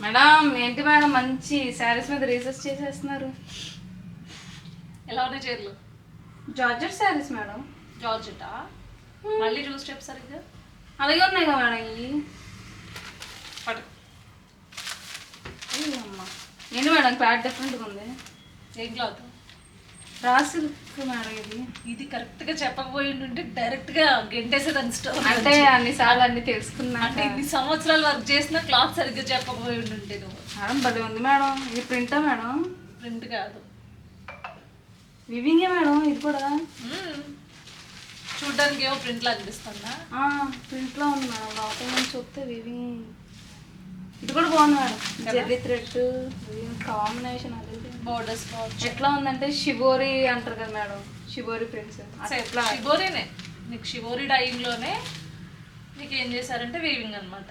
Madam ఏంటి madam మంచి శారీస్ మీద రీసెర్చ్ చేసేస్తున్నారు? ఎలా ఉన్నాయి చీరలు? Georgette saris madam. జార్జెటా? మళ్ళీ చూసి చెప్పు సరిగ్గా. అలాగే ఉన్నాయి కదా మేడం ఇవి? పడు అమ్మ. ఏంటి మేడం క్లాత్ డిఫరెంట్గా ఉంది. ఏం క్లాత్? రాసిల్క్ మేడం ఇది. ఇది కరెక్ట్గా చెప్పకపోయి ఉంటే డైరెక్ట్గా గెంటేసేదాన్ని స్టోర్ అంటే అన్ని సార్లు అన్ని తెలుసుకున్నా అంటే ఇన్ని సంవత్సరాలు వర్క్ చేసిన క్లాత్ సరిగ్గా చెప్పకపోయి ఉంటే నువ్వు. మేడం భలే ఉంది మేడం. ఇది ప్రింటా మేడం? ప్రింట్ కాదు. వివింగే మేడం ఇది కూడా. చూడ్డానికి ఏమో ప్రింట్ లా అనిపిస్తుందా? ప్రింట్లో ఉంది మేడం. లోపల నుంచి చూస్తే వివింగ్. ఇది కూడా బాగుంది మేడం. జెర్రీ థ్రెడ్ కాంబినేషన్ అది. బోర్డర్స్ ఎట్లా ఉందంటే షిబోరి అంటారు కదా మేడం షిబోరి ప్రింట్స్ ఎట్లా? షిబోరీనే. నీకు షిబోరి డైయింగ్లోనే నీకు ఏం చేశారంటే వీవింగ్ అన్నమాట.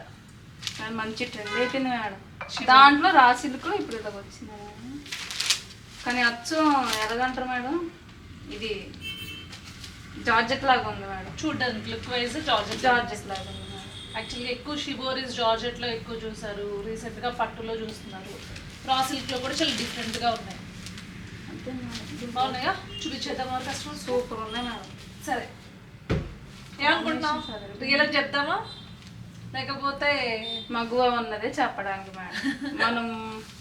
మేడం, మంచి ట్రెండ్ అయిపోయింది మేడం. దాంట్లో రాసిల్క్ ఇప్పుడు ఇలాగ వచ్చింది. మేడం కానీ అచ్చు ఎలాగంటారు మేడం. ఇది జార్జెట్ లాగా ఉంది మేడం. చూడ్డానికి లుక్ వైజ్ జార్జెట్. జార్జెట్ లాగా ఉంది. యాక్చువల్గా ఎక్కువ షిబోరీస్ జార్జెట్లో ఎక్కువ చూసారు రీసెంట్గా పట్టులో చూస్తున్నారు. రా సిల్క్లో కూడా చాలా డిఫరెంట్గా ఉన్నాయి. బాగున్నాయా? చూపించేద్దాం మరి కస్టమర్స్ సూపర్ ఉన్నాయి మేడం. సరే. ఏమనుకుంటున్నావు? సరే. రియల్ అని చెప్తామా లేకపోతే మగువ ఉన్నదే చెప్పడానికి మేడం. మనం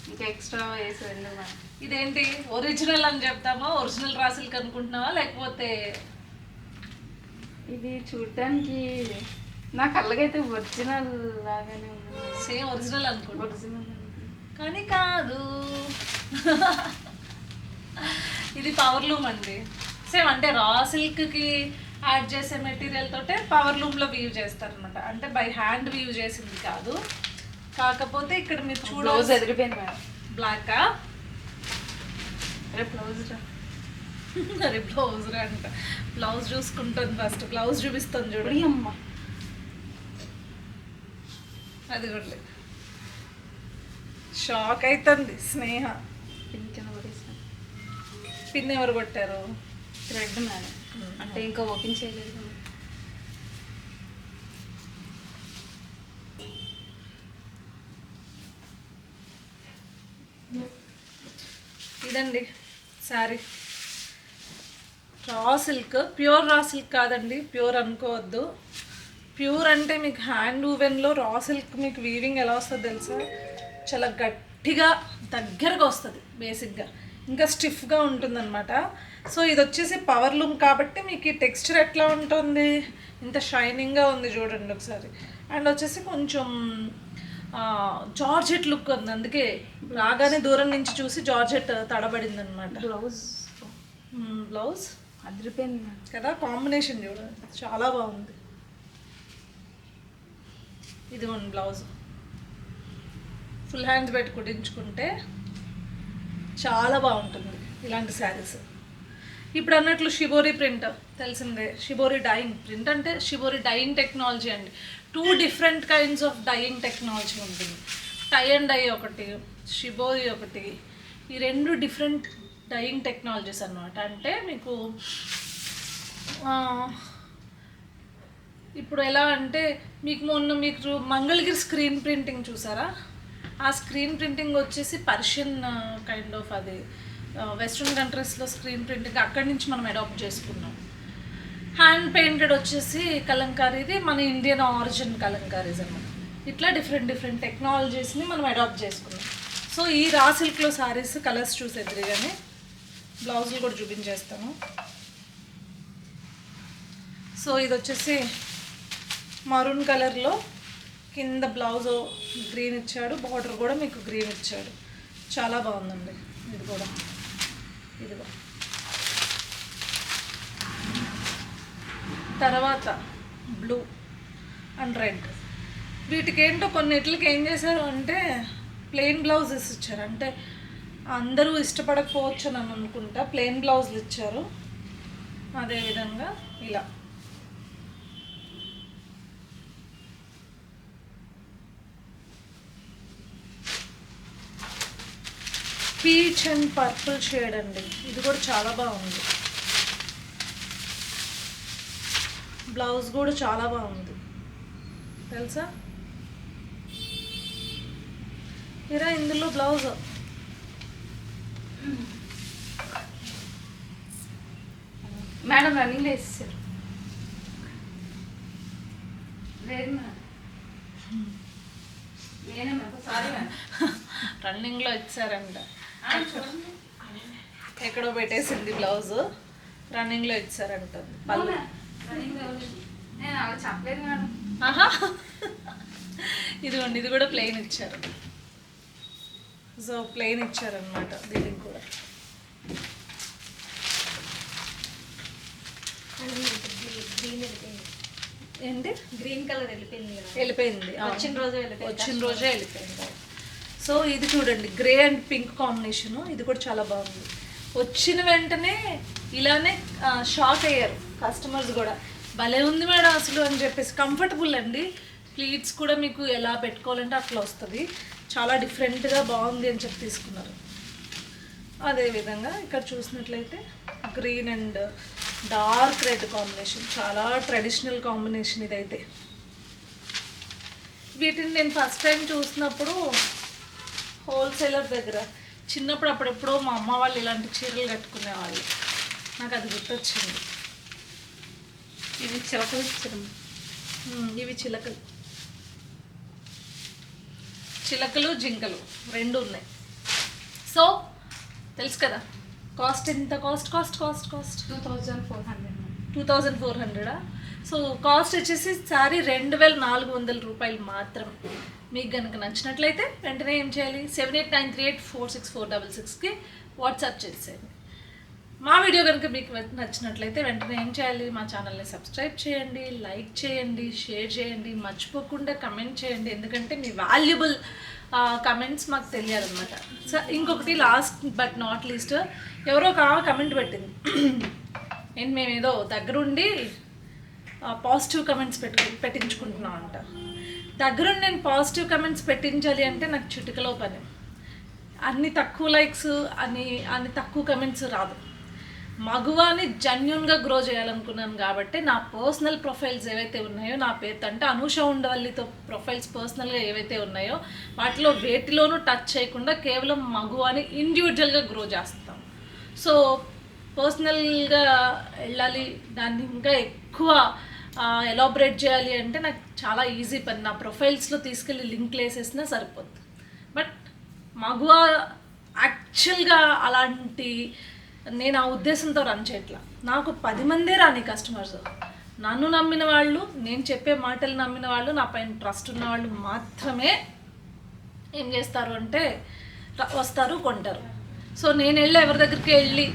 ఇంకా ఎక్స్ట్రా వేసి ఎందుకు మేడం. ఇదేంటి? ఒరిజినల్ అని చెప్తామా? ఒరిజినల్ రాసిల్క్ అనుకుంటున్నావా? లేకపోతే ఇది చూడడానికి నా కళ్ళకైతే ఒరిజినల్ లాగానే ఉంది. సేమ్ ఒరిజినల్ అనుకుంటా. ఒరిజినల్ కానీ కాదు. ఇది పవర్ లూమ్ అండి. సేమ్ అంటే రా సిల్క్కి యాడ్ చేసే మెటీరియల్ తోటే పవర్ లూమ్లో వీవ్ చేస్తారనమాట అంటే బై హ్యాండ్ వీవ్ చేసింది కాదు. కాకపోతే ఇక్కడ మీరు చూడ బ్లౌజ్ ఎదిరిపోయింది మేడం. బ్లాకా రేపు బ్లౌజ్ రా. మరి బ్లౌజ్ అంట. బ్లౌజ్ చూసుకుంటుంది ఫస్ట్ బ్లౌజ్ చూపిస్తుంది చూడు. ఉడి అమ్మ అది కూడా షాక్ అవుతుంది స్నేహ. పిన్ కింద పడేసాను పిన్ ఎవరు కొట్టారు? థ్రెడ్ మేడం అంటే ఇంకా ఓపెన్ చేయలేదు. ఇదండి sari raw silk pure raw silk కాదండి ప్యూర్ అనుకోవద్దు. ప్యూర్ అంటే మీకు హ్యాండ్ ఊవెన్లో రా సిల్క్ మీకు వీవింగ్ ఎలా వస్తుందో తెలుసా? చాలా గట్టిగా దగ్గరగా వస్తుంది బేసిక్గా ఇంకా స్టిఫ్గా ఉంటుందన్నమాట. సో ఇది వచ్చేసి పవర్ లూమ్ కాబట్టి మీకు ఈ టెక్స్చర్ ఎట్లా ఉంటుంది? ఇంత షైనింగ్గా ఉంది చూడండి ఒకసారి. అండ్ వచ్చేసి కొంచెం జార్జెట్ లుక్ ఉంది. అందుకే రాగానే దూరం నుంచి చూసి జార్జెట్ తడబడింది అనమాట బ్లౌజ్ బ్లౌజ్ అదిరిపోయింది కదా కాంబినేషన్ చూడండి. చాలా బాగుంది. ఇది వన్ బ్లౌజ్. ఫుల్ హ్యాండ్స్ పెట్టి కుట్టించుకుంటే చాలా బాగుంటుంది ఇలాంటి శారీస్. ఇప్పుడు అన్నట్లు షిబోరి ప్రింట్ తెలిసిందే షిబోరి డైయింగ్. ప్రింట్ అంటే షిబోరి డైయింగ్ టెక్నాలజీ అండి. Two different kinds of dyeing technology ఉంటుంది. టై అండ్ డై ఒకటి షిబోరి ఒకటి ఈ రెండు డిఫరెంట్ డైయింగ్ టెక్నాలజీస్ అన్నమాట. అంటే మీకు ఇప్పుడు ఎలా అంటే మీకు మొన్న మీకు మంగళగిరి స్క్రీన్ ప్రింటింగ్ చూసారా? ఆ స్క్రీన్ ప్రింటింగ్ వచ్చేసి పర్షియన్ కైండ్ ఆఫ్ అది వెస్ట్రన్ కంట్రీస్లో స్క్రీన్ ప్రింటింగ్ అక్కడి నుంచి మనం అడాప్ట్ చేసుకున్నాం. హ్యాండ్ పెయింటెడ్ వచ్చేసి కలంకారీది మన ఇండియన్ ఆరిజిన్ కలంకారీస్ అన్నమాట ఇట్లా డిఫరెంట్ డిఫరెంట్ టెక్నాలజీస్ని మనం అడాప్ట్ చేసుకున్నాం. సో ఈ రా సిల్క్లో సారీస్ కలర్స్ చూసి కానీ బ్లౌజులు కూడా చూపించేస్తాను. సో ఇది వచ్చేసి మరూన్ కలర్లో కింద బ్లౌజ్ గ్రీన్ ఇచ్చాడు బార్డర్ కూడా మీకు గ్రీన్ ఇచ్చాడు. చాలా బాగుందండి. ఇది కూడా. ఇదిగో. తర్వాత బ్లూ అండ్ రెడ్ వీటికి ఏంటో కొన్నిటికి ఏం చేశారు అంటే ప్లెయిన్ బ్లౌజెస్ ఇచ్చారు. అంటే అందరూ ఇష్టపడకపోవచ్చు అని అనుకుంటా ప్లెయిన్ బ్లౌజులు ఇచ్చారు. అదేవిధంగా ఇలా. పీచ్ అండ్ పర్పుల్ షేడ్ అండి. ఇది కూడా చాలా బాగుంది. బ్లౌజ్ కూడా చాలా బాగుంది. తెలుసా? ఇరా ఇందులో బ్లౌజ్? మేడం రన్నింగ్ వేసేసారు. లేదు మేడం. రన్నింగ్లో ఇచ్చారంట. ఎక్కడో పెట్టేసింది బ్లౌజ్. రన్నింగ్లో ఇచ్చారంట పళ్ళు. చెప్పలేదు మేడం ఇదిగోండి ఇది కూడా ప్లెయిన్ ఇచ్చారు. సో ప్లెయిన్ ఇచ్చారనమాట దీనికి కూడా. ఏంటి? గ్రీన్ కలర్ వెళ్ళిపోయింది వెళ్ళిపోయింది. వచ్చిన రోజు వెళ్ళిపోయింది. వచ్చిన రోజే వెళ్ళిపోయింది. సో ఇది చూడండి గ్రే అండ్ పింక్ కాంబినేషన్. ఇది కూడా చాలా బాగుంది. వచ్చిన వెంటనే ఇలానే షాక్ అయ్యారు కస్టమర్స్ కూడా. భలే ఉంది మేడం అసలు అని చెప్పేసి. కంఫర్టబుల్ అండి. ప్లీట్స్ కూడా మీకు ఎలా పెట్టుకోవాలంటే అట్లా వస్తుంది. చాలా డిఫరెంట్గా బాగుంది అని చెప్పి తీసుకున్నారు. అదేవిధంగా ఇక్కడ చూసినట్లయితే green and dark red combination. చాలా ట్రెడిషనల్ కాంబినేషన్ ఇదైతే. వీటిని నేను ఫస్ట్ టైం చూసినప్పుడు హోల్సేలర్ దగ్గర. చిన్నప్పుడు అప్పుడెప్పుడో మా అమ్మ వాళ్ళు ఇలాంటి చీరలు కట్టుకునేవాళ్ళు. నాకు అది గుర్తొచ్చింది. ఇది చిలకలు ఇచ్చారు ఇవి చిలకలు. చిలకలు జింకలు రెండు ఉన్నాయి. సో తెలుసు కదా? కాస్ట్ ఎంత? Cost cost cost cost? Two thousand four hundred. Two thousand four హండ్రెడా? So cost వచ్చేసి శారీ రెండు వేల నాలుగు వందల రూపాయలు మాత్రం మీకు కనుక నచ్చినట్లయితే వెంటనే ఏం చేయాలి? Seven eight nine three eight four six four double సిక్స్కి వాట్సాప్ చేసేయండి. మా వీడియో కనుక మీకు నచ్చినట్లయితే వెంటనే ఏం చేయాలి? మా ఛానల్ని సబ్స్క్రైబ్ చేయండి లైక్ చేయండి షేర్ చేయండి మర్చిపోకుండా కమెంట్ చేయండి. ఎందుకంటే మీ వాల్యుబుల్ కమెంట్స్ మాకు తెలియాలన్నమాట. సో ఇంకొకటి లాస్ట్ బట్ నాట్ లీస్ట్ ఎవరో ఒక కమెంట్ పెట్టింది. నేను మేము ఏదో దగ్గరుండి పాజిటివ్ కమెంట్స్ పెట్టు పెట్టించుకుంటున్నాం అంట దగ్గరుండి నేను పాజిటివ్ కమెంట్స్ పెట్టించాలి అంటే నాకు చిటికలో పని. అన్ని తక్కువ లైక్స్ అని అన్ని తక్కువ కమెంట్స్ రాదు. మగువాని జెన్యున్గా గ్రో చేయాలనుకున్నాను కాబట్టి నా పర్సనల్ ప్రొఫైల్స్ ఏవైతే ఉన్నాయో నా పేరు అంటే అనూష ఉండవల్లితో ప్రొఫైల్స్ పర్సనల్గా ఏవైతే ఉన్నాయో వాటిలో వేటిలోనూ టచ్ చేయకుండా కేవలం మగువాని ఇండివిజువల్గా గ్రో చేస్తాం. సో పర్సనల్గా వెళ్ళాలి దాన్ని ఇంకా ఎక్కువ ఎలాబరేట్ చేయాలి అంటే నాకు చాలా ఈజీ పని. నా ప్రొఫైల్స్లో తీసుకెళ్ళి లింక్లు వేసేసినా సరిపోద్ది. బట్ మగువ యాక్చువల్గా అలాంటి నేను ఆ ఉద్దేశంతో రన్ చేయట్లా. నాకు పది మందే రాని కస్టమర్స్. నన్ను నమ్మిన వాళ్ళు నేను చెప్పే మాటలు నమ్మిన వాళ్ళు నా పైన ట్రస్ట్ ఉన్న వాళ్ళు మాత్రమే ఏం చేస్తారు అంటే వస్తారు కొంటారు. సో నేను వెళ్ళి ఎవరి దగ్గరికి వెళ్ళి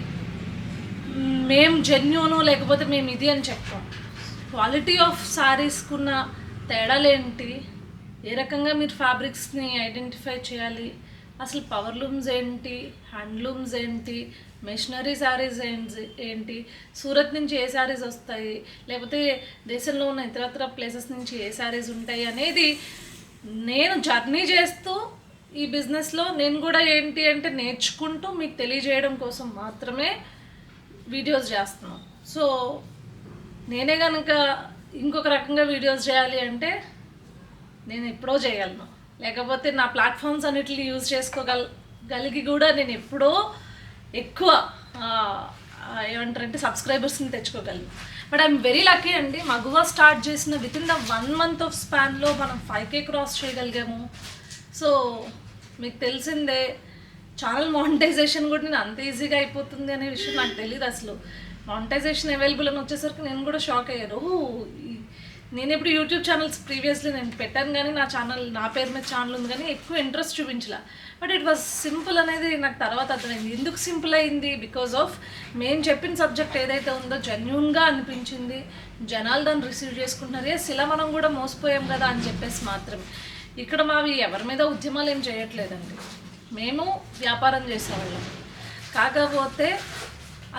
మేము జెన్యూను లేకపోతే మేము ఇది అని చెప్తాం క్వాలిటీ ఆఫ్ శారీస్కున్న తేడాలేంటి? ఏ రకంగా మీరు ఫ్యాబ్రిక్స్ని ఐడెంటిఫై చేయాలి? అసలు పవర్ లూమ్స్ ఏంటి? హ్యాండ్లూమ్స్ ఏంటి? మెషినరీ శారీస్ ఏంటి ఏంటి? సూరత్ నుంచి ఏ శారీస్ వస్తాయి? లేకపోతే దేశంలో ఉన్న ఇతరత్ర ప్లేసెస్ నుంచి ఏ శారీస్ ఉంటాయి అనేది నేను జర్నీ చేస్తూ ఈ బిజినెస్లో నేను కూడా ఏంటి అంటే నేర్చుకుంటూ మీకు తెలియజేయడం కోసం మాత్రమే వీడియోస్ చేస్తున్నాను. సో నేనే కనుక ఇంకొక రకంగా వీడియోస్ చేయాలి అంటే నేను ఎప్పుడో చేయగలను. లేకపోతే నా ప్లాట్ఫామ్స్ అన్నిటిని యూజ్ చేసుకోగల గలిగి కూడా నేను ఎప్పుడో ఎక్కువ ఏమంటారంటే సబ్స్క్రైబర్స్ని తెచ్చుకోగలను. బట్ ఐఎమ్ వెరీ లక్కీ అండి. మగువ స్టార్ట్ చేసిన with in the one month of స్పాన్లో మనం ఫైవ్ కే క్రాస్ చేయగలిగాము. సో మీకు తెలిసిందే ఛానల్ మానిటైజేషన్ కూడా నేను అంత ఈజీగా అయిపోతుంది అనే విషయం నాకు తెలియదు అసలు. మానిటైజేషన్ అవైలబుల్ అని వచ్చేసరికి నేను కూడా షాక్ అయ్యారు ఓ నేను ఇప్పుడు యూట్యూబ్ ఛానల్స్ ప్రీవియస్లీ నేను పెట్టాను కానీ నా ఛానల్ నా పేరు మీద ఛానల్ ఉంది కానీ ఎక్కువ ఇంట్రెస్ట్ చూపించలే. బట్ ఇట్ వాజ్ సింపుల్ అనేది నాకు తర్వాత అర్థమైంది. ఎందుకు సింపుల్ అయింది? బికాజ్ ఆఫ్ మేము చెప్పిన సబ్జెక్ట్ ఏదైతే ఉందో జెన్యున్గా అనిపించింది. జనాలు దాన్ని రిసీవ్ చేసుకుంటున్నారు. ఎస్ ఇలా మనం కూడా మోసపోయాం కదా అని చెప్పేసి మాత్రమే ఇక్కడ మావి ఎవరి మీద ఉద్యమాలు ఏం చేయట్లేదండి. మేము వ్యాపారం చేసేవాళ్ళం. కాకపోతే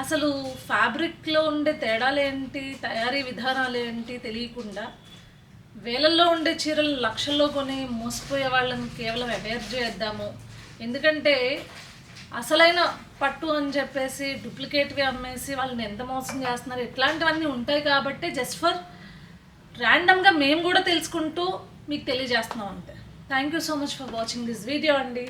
అసలు ఫ్యాబ్రిక్లో ఉండే తేడాలు ఏంటి తయారీ విధానాలు ఏంటి తెలియకుండా వేలల్లో ఉండే చీరలు లక్షల్లో కొని మోసపోయే వాళ్ళని కేవలం అవేర్ చేద్దాము. ఎందుకంటే అసలైన పట్టు అని చెప్పేసి డూప్లికేట్వి అమ్మేసి వాళ్ళని ఎంత మోసం చేస్తున్నారు? ఇట్లాంటివన్నీ ఉంటాయి కాబట్టి జస్ట్ ఫర్ ర్యాండమ్గా మేము కూడా తెలుసుకుంటూ మీకు తెలియజేస్తున్నాం అంతే. Thank you so much for watching this video అండి.